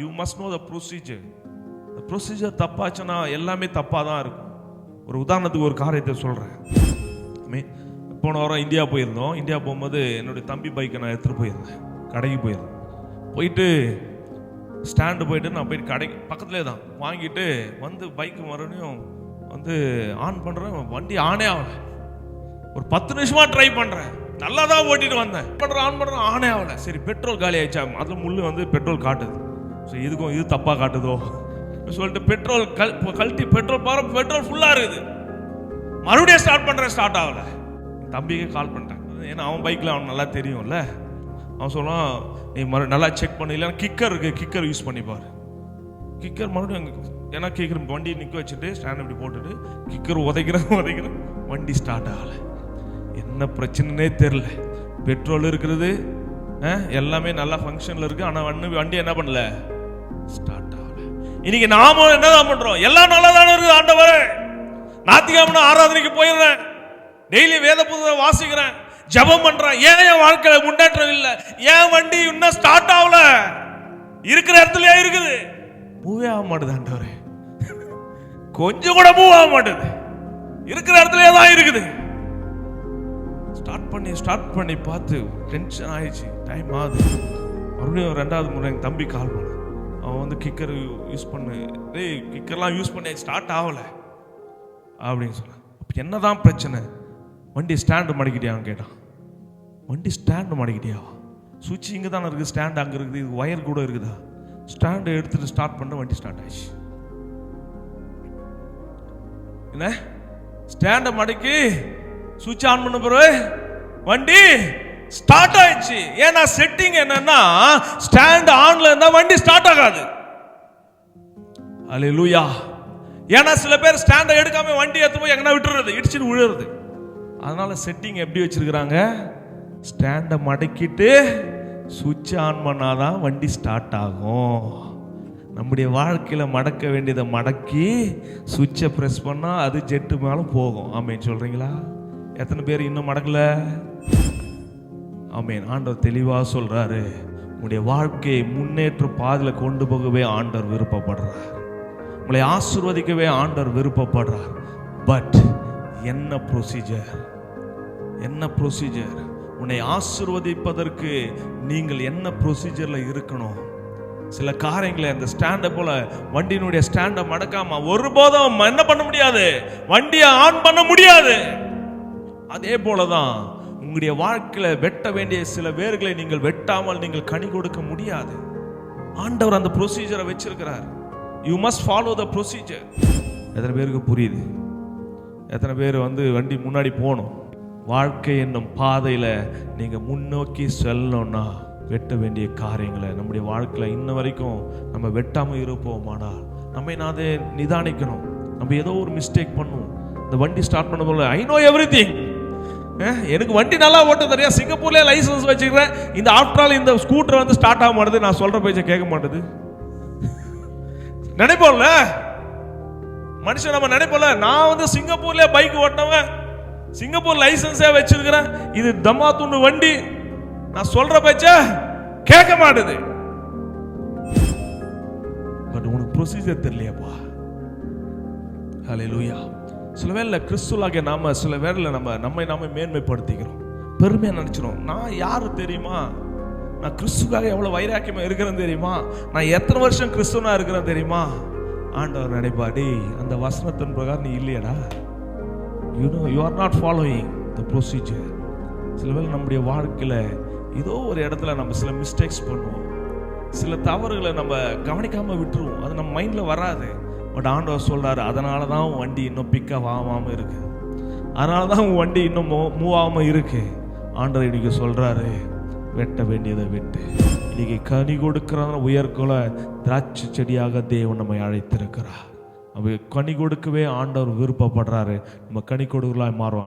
You must know the procedure இந்த procedure தப்பாச்சுன்னா எல்லாமே தப்பாக தான் இருக்கும். ஒரு உதாரணத்துக்கு ஒரு காரியத்தை சொல்கிறேன் போன வாரம் இந்தியா போயிருந்தோம். இந்தியா போகும்போது என்னுடைய தம்பி பைக்கை நான் எடுத்துகிட்டு போயிருந்தேன். கடைக்கு போயிருந்தேன். போயிட்டு ஸ்டாண்டு போயிட்டு நான் போயிட்டு கடைக்கு பக்கத்துலேயே தான். வாங்கிட்டு வந்து பைக்கு மறுபடியும் வந்து ஆன் பண்ணுறேன் வண்டி ஆனே ஆகலை. ஒரு பத்து நிமிஷமாக ட்ரை பண்ணுறேன் நல்லா தான் ஓட்டிட்டு வந்தேன். பண்ணுறேன் ஆன் பண்ணுறேன் ஆனே ஆகலை. சரி பெட்ரோல் காலி ஆயிடுச்சா. அது முள்ளு வந்து பெட்ரோல் காட்டுது. ஸோ இதுக்கும் இது தப்பாக காட்டுதோ? சொல்லிட்டு பெட்ரோல் கல் கழட்டி பெட்ரோல் பாரு பெட்ரோல் ஃபுல்லாக இருக்குது. மறுபடியும் ஸ்டார்ட் பண்ணுறேன் ஸ்டார்ட் ஆகலை. தம்பிக்கு கால் பண்ணிட்டேன். ஏன்னா அவன் பைக்கில் அவன் நல்லா தெரியும்ல. அவன் சொல்லுவான் நீ மறு நல்லா செக் பண்ணு இல்லைன்னா கிக்கர் இருக்கு கிக்கர் யூஸ் பண்ணிப்பார் கிக்கர் மறுபடியும் அங்கே ஏன்னா கிக்கர் வண்டி நிற்க வச்சுட்டு ஸ்டாண்ட் இப்படி போட்டுட்டு கிக்கர் உதைக்கிறேன் உதைக்கிறேன் வண்டி ஸ்டார்ட் ஆகலை. என்ன பிரச்சனைனே தெரில பெட்ரோல் இருக்கிறது எல்லாமே நல்லா ஃபங்க்ஷனில் இருக்குது ஆனால் வண்டி வண்டி என்ன பண்ணல? இன்னைக்கு நாம என்னதான் பண்றோம்? எல்லாம் நல்லா தானே இருக்குது ஆண்டவரே. ஞாத்திகாமனா ஆராதனைக்கு போயிடுறேன். டெய்லி வேத புத்தகம் வாசிக்கிறேன். ஜெபம் பண்றேன். ஏன் என் வாழ்க்கையில முன்னேற்றம் இல்லை? ஏன் வண்டி இன்னும் ஸ்டார்ட் ஆகல? இருக்கிற இடத்துலயே இருக்குது. மூவே ஆக மாட்டுது ஆண்டவரே. கொஞ்சம் கூட மூவ் ஆக மாட்டுது. இருக்கிற இடத்துலயே தான் இருக்குது. ஸ்டார்ட் பண்ணி ஸ்டார்ட் பண்ணி பார்த்து டென்ஷன் ஆயிடுச்சு. டைம் ஆகுது. மறுபடியும் ரெண்டாவது முறை எங்கள் தம்பி கால் பண்ணேன். அவன் வந்து கிக்கர் யூஸ் பண்ணு. டேய் கிக்கர்லாம் யூஸ் பண்ணி ஸ்டார்ட் ஆகலை. அப்படின்னு சொன்னான். அப்போ என்னதான் பிரச்சனை? வண்டி ஸ்டாண்டு மடக்கிட்டியான்னு கேட்டான். வண்டி ஸ்டாண்டு மடக்கிட்டியா? சுவிட்ச் இங்கே தானே இருக்குது ஸ்டாண்டு அங்கே இருக்குது இது ஒயர் கூட இருக்குதா? ஸ்டாண்டு எடுத்துகிட்டு ஸ்டார்ட் பண்ண வண்டி ஸ்டார்ட் ஆச்சு என்ன? ஸ்டாண்டை மடக்கி சுவிட்ச் ஆன் பண்ண பிறகு வண்டி ஸ்டார்ட் ஆயிடுச்சு. ஏன்னா செட்டிங் என்னன்னா ஸ்டாண்ட் ஆன்ல இருந்தா வண்டி ஸ்டார்ட் ஆகாது. அல்லேலூயா ஏன்னா சில பேர் ஸ்டாண்டை எடுக்காம வண்டி ஏற்ற போய் எங்கன்னா விட்டுறது இடிச்சுட்டு விழுறது அதனால செட்டிங் எப்படி வச்சிருக்கிறாங்க? ஸ்டாண்டை மடக்கிட்டு சுவிட்ச் ஆன் பண்ணாதான் வண்டி ஸ்டார்ட் ஆகும். நம்முடைய வாழ்க்கையில் மடக்க வேண்டியதை மடக்கி சுவிட்சை ப்ரெஸ் பண்ணால் அது ஜெட்டு மேலே போகும். ஆமேன். சொல்கிறீங்களா எத்தனை பேர் இன்னும் மடக்கலை? ஆமேன். ஆண்டவர் தெளிவாக சொல்கிறாரு உங்களுடைய வாழ்க்கையை முன்னேற்ற பாதையில் கொண்டு போகவே ஆண்டவர் விருப்பப்படுறார். உங்களை ஆசிர்வதிக்கவே ஆண்டவர் விருப்பப்படுறார். பட் என்ன ப்ரொசீஜர் என்ன ப்ரொசீஜர் உன்னை ஆசிர்வதிப்பதற்கு நீங்கள் என்ன ப்ரொசீஜரில் இருக்கணும்? சில காரியங்களை அந்த ஸ்டாண்டை போல வண்டியினுடைய ஸ்டாண்டை மடக்காம ஒருபோதும் என்ன பண்ண முடியாது? வண்டியை ஆன் பண்ண முடியாது. அதே போலதான் உங்களுடைய வாழ்க்கையில் வெட்ட வேண்டிய சில வேர்களை நீங்கள் வெட்டாமல் நீங்கள் கனி கொடுக்க முடியாது. ஆண்டவர் அந்த ப்ரொசீஜரை வச்சிருக்கிறார். You must follow the procedure எத்தனை பேருக்கு புரியுது? எத்தனை பேர் வந்து வண்டி முன்னாடி போகணும்? வாழ்க்கை என்னும் பாதையில் நீங்கள் முன்னோக்கி செல்லணும்னா வெட்ட வேண்டிய காரியங்களை நம்முடைய வாழ்க்கையில் இன்ன வரைக்கும் நம்ம வெட்டாமல் இருப்போமானால் நம்மை நாதே நிதானிக்கணும்? நம்ம ஏதோ ஒரு மிஸ்டேக் பண்ணுவோம். இந்த வண்டி ஸ்டார்ட் பண்ண போல ஐ நோ எவ்ரி எனக்கு வண்டி நல்லா ஓட்ட தெரியும் சிங்கப்பூர்லேயே லைசன்ஸ் வச்சுக்கிறேன். இந்த ஆஃப்டர் ஆல் இந்த ஸ்கூட்டர் வந்து ஸ்டார்ட் ஆக மாட்டேது. நான் சொல்கிற பேச்சை கேட்க மாட்டேது. நினைப்போம்ல? மனுஷன் நம்ம நினைப்போம்ல? நான் வந்து சிங்கப்பூர்லேயே பைக் ஓட்டினவன் சிங்கப்பூர் லைசன்ஸே வச்சிருக்கிறேன். இது தம்மா துண்டு வண்டி. நான் சொல்ற பேச்ச கேட்க மாட்டுது. பட் உனக்கு ப்ரொசீஜர் தெரியலையாப்பா? ஹalleluya சில வேளில் கிறிஸ்துவாகிய நாம் சில வேளில் நம்ம நம்மை நாம மேன்மைப்படுத்திக்கிறோம். பெருமையாக நினச்சிரும் நான் யார் தெரியுமா? நான் கிறிஸ்துக்காக எவ்வளோ வைராக்கியமாக இருக்கிறேன் தெரியுமா? நான் எத்தனை வருஷம் கிறிஸ்துவனாக இருக்கிறேன் தெரியுமா? ஆண்டவர் நினைப்பா அந்த வசனத்தின் பிரகாரம் நீ இல்லையடா. You know you are not following the procedure சில வேளை நம்முடைய வாழ்க்கையில் ஏதோ ஒரு இடத்துல நம்ம சில மிஸ்டேக்ஸ் பண்ணுவோம். சில தவறுகளை நம்ம கவனிக்காமல் விட்டுருவோம். அது நம்ம மைண்டில் வராது. பட் ஆண்டவர் சொல்கிறார் அதனால தான் உன் வண்டி இன்னும் பிக்கப் ஆகாமல் இருக்கு. அதனால தான் உன் வண்டி இன்னும் மூவ் ஆகாமல் இருக்கு. ஆண்டவர் இன்னைக்கு சொல்கிறாரு வெட்ட வேண்டியதை வெட்டு. இன்னைக்கு கனி கொடுக்கிற உயர்குல திராட்சை செடியாக தேவன் நம்மை அழைத்திருக்கிறார். அவ கனி கொடுக்கவே ஆண்டவர் விருப்பப்படுறாரு. நம்ம கனி கொடுக்கலாம் மாறுவோம்.